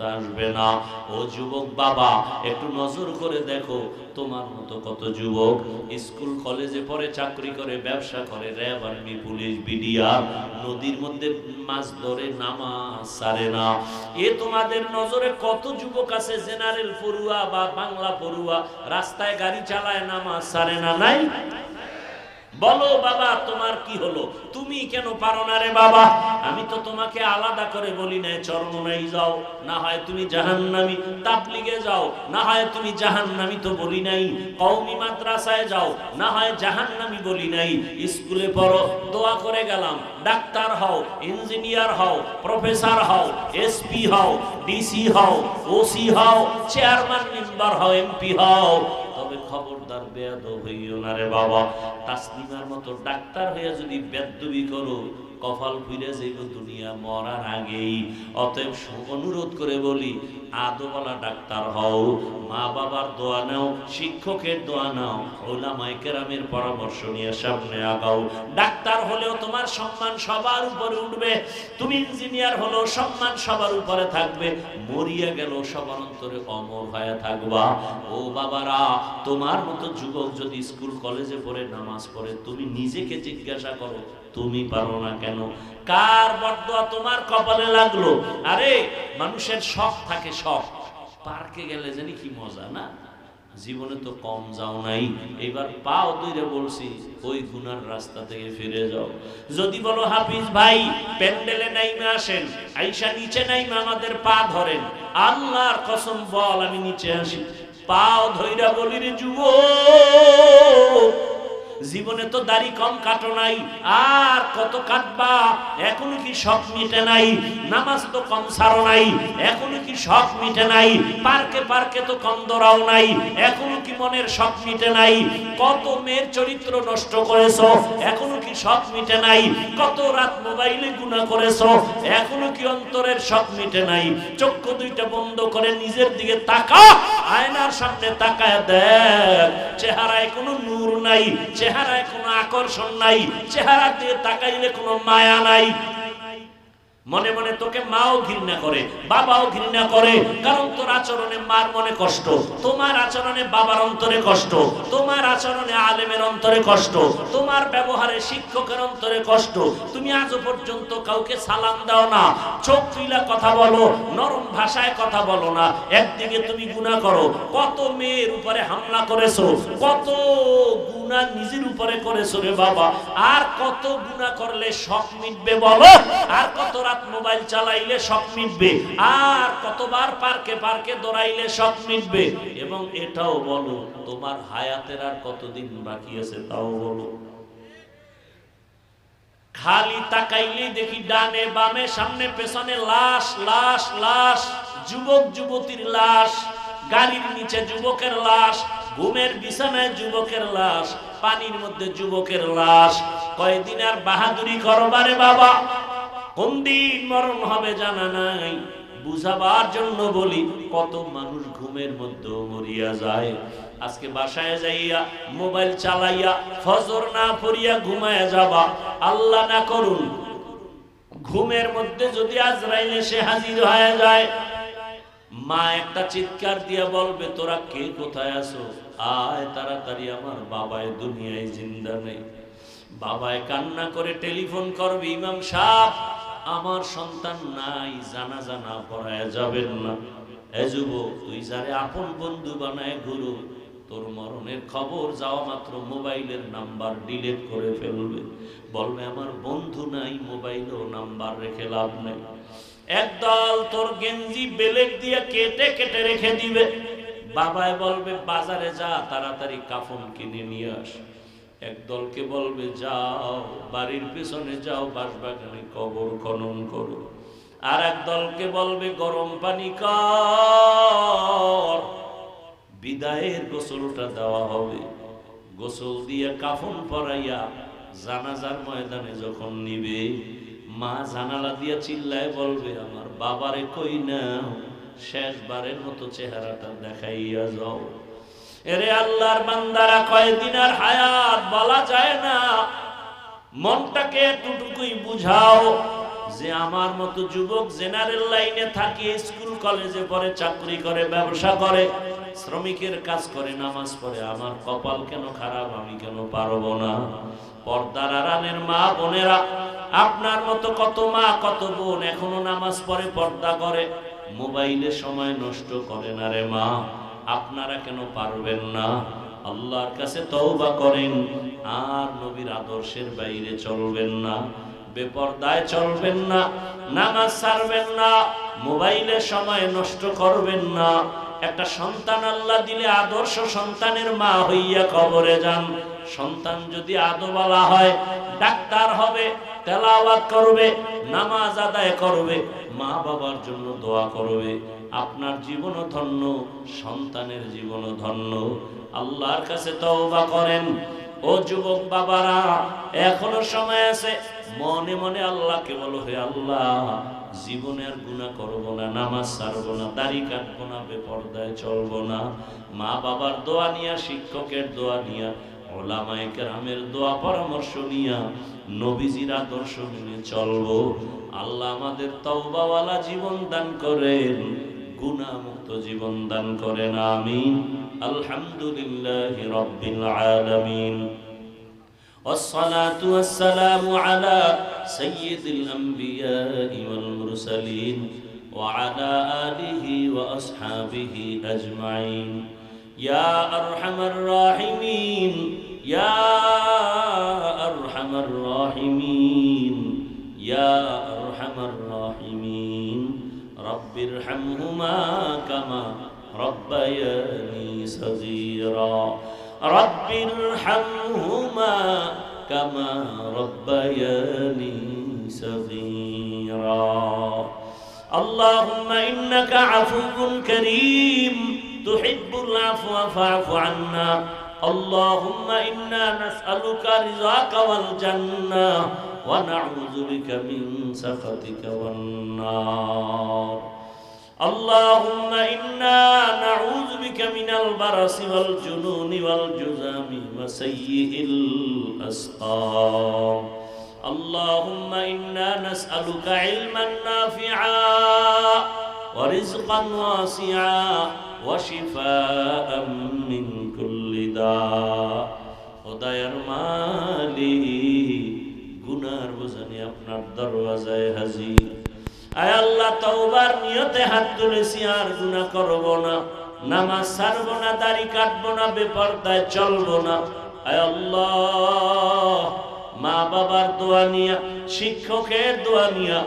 আসবে না। ও যুবক বাবা, একটু নজর করে দেখো, তোমার মতো কত যুবক। স্কুল, কলেজে চাকরি করে, ব্যবসা করে র্যাব আর্মি পুলিশ, বিডিআর, নদীর মধ্যে মাছ ধরে, নামাজ সারে না। এ তোমাদের নজরে কত যুবক আছে, জেনারেল পড়ুয়া বা বাংলা পড়ুয়া, রাস্তায় গাড়ি চালায়, নামাজ সারে না, নাই? বলো বাবা, তোমার কি হলো? তুমি কেন পারো না রে বাবা? আমি তো তোমাকে আলাদা করে বলি নাই চরমনাই যাও। না হয় তুমি জাহান্নামি, তাবলিগে যাও। না হয় তুমি জাহান্নামি তো বলি নাই, কওমি মাদ্রাসায় যাও। না হয় জাহান্নামি বলি নাই, স্কুলে পড়ো, দোয়া করে গেলাম। ডাক্তার হও, ইঞ্জিনিয়ার হও, প্রফেসর হও, এসপি হও, ডিসি হও, ওসি হও, চেয়ারম্যান, মেম্বার হও, এমপি হও। খবরদার বেয়াদ হইও না রে বাবা। তাসলিমার মতো ডাক্তার হইয়া যদি বেদবি করো কপাল ফিরে যাইব দুনিয়া, মরার আগেই। অতএব অনুরোধ করে বলি আদোওয়ালা ডাক্তার হও, মা বাবার দোয়া নাও, শিক্ষকের দোয়া নাও ওলামাই কেরামের পরামর্শ নিয়ে সামনে আগাও। ডাক্তার হলেও তোমার সম্মান সবার উপরে উঠবে, তুমি ইঞ্জিনিয়ার হলেও সম্মান সবার উপরে থাকবে, মরিয়া গেল সবার অন্তরে অমর হয়ে থাকবা। ও বাবারা, তোমার মতো যুবক যদি স্কুল কলেজে পড়ে, নামাজ পড়ে, তুমি নিজেকে জিজ্ঞাসা করো তুমি পারো না কেন? কার বদয়া তোমার কপালে লাগল? আরে, মানুষের শখ থাকে, শখ। পার্কে গেলে জানি কি মজা, না? জীবনে তো কম যাও নাই। এবার পাও দুইরে বলছি, ওই গুনার রাস্তা থেকে ফিরে যাও। যদি বলো, হাফিজ ভাই, প্যান্ডেলে নাইমে আসেন, আইসা নিচে নাইমে আমাদের পা ধরেন। আল্লাহর কসম বল, আমি নিচে আসি। পাও ধইরা বলি রে যুবক জীবনে তো দাড়ি কম কাটো নাই। আর কত কাটবা, এখনও কি শখ মিটে নাই? নামাজ তো কম সারো নাই, এখনও কি শখ মিটে নাই? পার্কে পার্কে তো কম দৌড়াও নাই, এখনও কি মনের শখ মিটে নাই? কত মেয়ের চরিত্র নষ্ট করেছ, এখনও কি শখ মিটে নাই? কত রাত মোবাইলে গুণা করেছ, এখনও কি অন্তরের শখ মিটে নাই? চক্ষু দুইটা বন্ধ করে নিজের দিকে তাকা আয়নার সামনে তাকায় দেখ, চেহারায় কোনো নূর নাই চেহারায় কোনো আকর্ষণ নাই চেহারা দিয়ে তাকাইলে কোনো মায়া নাই। মনে মনে তোকে মাও ঘৃণা করে, বাবাও ঘৃণা করে। কারণ তোর আচরণে মার মনে কষ্ট, তোমার আচরণে বাবার অন্তরে কষ্ট, তোমার আচরণে আলেমের অন্তরে কষ্ট, তোমার ব্যবহারে শিক্ষকের অন্তরে কষ্ট। তুমি আজও পর্যন্ত কাউকে সালাম দাও না, চোখ তুইলা কথা বলো, নরম ভাষায় কথা বলো না। একদিকে তুমি গুণা করো, কত মেয়ের উপরে হামলা করেছ, কত গুণা নিজের উপরে করেছ রে বাবা। আর কত গুণা করলে শখ মিটবে বলো? আর কত রাত মোবাইল চালাইলে শখ মিটবে। আর কতবার পার্কে পার্কে দৌড়াইলে শখ মিটবে। এবং এটাও বলো, তোমার হায়াতের আর কতদিন বাকি আছে তাও বলো। খালি তাকাইলেই দেখি ডানে বামে, সামনে পেছনে লাশ লাশ লাশ, যুবক, যুবতীর লাশ, গাড়ির নিচে যুবকের লাশ, ঘুমের বিছানায় যুবকের লাশ, পানির মধ্যে যুবকের লাশ। কয়দিন আর বাহাদুরি করবারে বাবা? কোন দিন মরণ হবে জানা নাই। বুঝাবার জন্য বলি, কত মানুষ ঘুমের মধ্যেও মরিয়া যায়। আজকে বাসায় যাইয়া, মোবাইল চালাইয়া, ফজর না পড়িয়া ঘুমায়া যাবা, আল্লাহ না করুন। ঘুমের মধ্যে যদি আজরাইল এসে হাজির হয়ে যায়, মা একটা চিৎকার দিয়া বলবে, তোরা কে কোথায় আছো? আয় তাড়াতাড়ি, আমার বাবায় দুনিয়ায় জিন্দা নেই। বাবায় কান্না করে টেলিফোন করবে, ইমাম সাহ আমার সন্তান নাই, জানা জানা পড়ায় যাবেন না। এ যুবক, তুই যারে আপন বন্ধু বানায় গুরু তোর মরণের খবর যাওয়া মাত্র মোবাইলের নাম্বার ডিলিট করে ফেলবে। বলবে, আমার বন্ধু নাই, মোবাইলেও নাম্বার রেখে লাভ নেই। একদল তোর গেঞ্জি বেলেট দিয়ে কেটে কেটে রেখে দিবে। বাবায় বলবে, বাজারে যা, তাড়াতাড়ি কাফন কিনে নিয়ে আস। একদলকে বলবে, যাও, বাড়ির পেছনে যাও বাসবাগানে কবর খনন করো। আর এক দলকে বলবে, গরম পানি কর বিদায়ের গোসলটা দেওয়া হবে। গোসল দিয়ে কাফন পরাইয়া জানাজার ময়দানে যখন নিবে, মা জানালা দিয়া চিল্লায় বলবে, আমার বাবারে কই না শেষবারের মতো চেহারাটা দেখাইয়া যাও। এরে আল্লাহর বান্দারা কয়দিন আর হায়াত বলা যায় না। মনটাকে এতটুকুই বুঝাও যে আমার মতো যুবক জেনারেল লাইনে থাকে, স্কুল, কলেজে পড়ে, চাকরি করে, ব্যবসা করে, শ্রমিকের কাজ করে, নামাজ পড়ে, আমার কপাল কেন খারাপ, আমি কেন পারব না? পর্দার আড়ালের মা বোনেরা, আপনার মতো কত মা, কত বোন এখনও নামাজ পড়ে, পর্দা করে, মোবাইলে সময় নষ্ট করে না রে মা। আপনারা কেন পারবেন না? আল্লাহর কাছে তওবা করেন, আর নবীর আদর্শের বাইরে চলবেন না। বেপরদায় চলবেন না, নামাজ ছাড়বেন না, মোবাইলে সময় নষ্ট করবেন না। একটা সন্তান আল্লাহ দিলে আদর্শ সন্তানের মা হইয়া কবরে যান। সন্তান যদি আদোবালা হয়, ডাক্তার হবে তেলাওয়াত করবে, নামাজ আদায় করবে, মা বাবার জন্য দোয়া করবে। আপনার জীবনও ধন্য, সন্তানের জীবনও ধন্য। আল্লাহর কাছে তওবা করেন। ও যুবক বাবারা, এখনও সময় আছে, মনে মনে আল্লাহকে বলো, হে আল্লাহ, জীবনে আর গুণা করব না, নামাজ ছাড়বো না, দাড়ি কাটবো না, বেপর্দায় চলবো না। মা বাবার দোয়া নিয়া, শিক্ষকের দোয়া নিয়া ওলামায়ে কেরামের দোয়া পরামর্শ নিয়া নবীজির আদর্শ মেনে চলবো আল্লাহ আমাদের তওবাওয়ালা জীবন দান করেন গুণামুক্ত জীবন দান করেন আমিন আলহামদুলিল্লাহ রব্বিল আলামিন والصلاة والسلام على سيد الأنبياء والمرسلين وعلى آله وأصحابه أجمعين يا أرحم الراحمين يا أرحم الراحمين يا أرحم الراحمين. رب ارحمهما كما ربياني صغيرا. رب ارحمهما كما ربياني صغيرا. اللهم إنك عفو كريم تحب العفو فاعف عنا. اللهم إنا نسألك رضاك والجنة ونعوذ بك من سخطك والنار. اللهم إنا نعوذ بك من البرص والجنون والجذام وسيء الأسقام. اللهم إنا نسألك علما نافعا ورزقا واسعا وشفاء من كل داء খোদায়ের মালি গুনার বোঝানি আপনার দরওয়াজায় হাজির আয় আল্লাহ তওবার নিয়তে হাত তুলেছি আর গুনাহ করব না নামাজ ছাড়ব না দাড়ি কাটবো না বেপরদায় চলবো না আয় আল্লাহ মা বাবার দোয়া নিয়া শিক্ষকের দোয়া নিয়া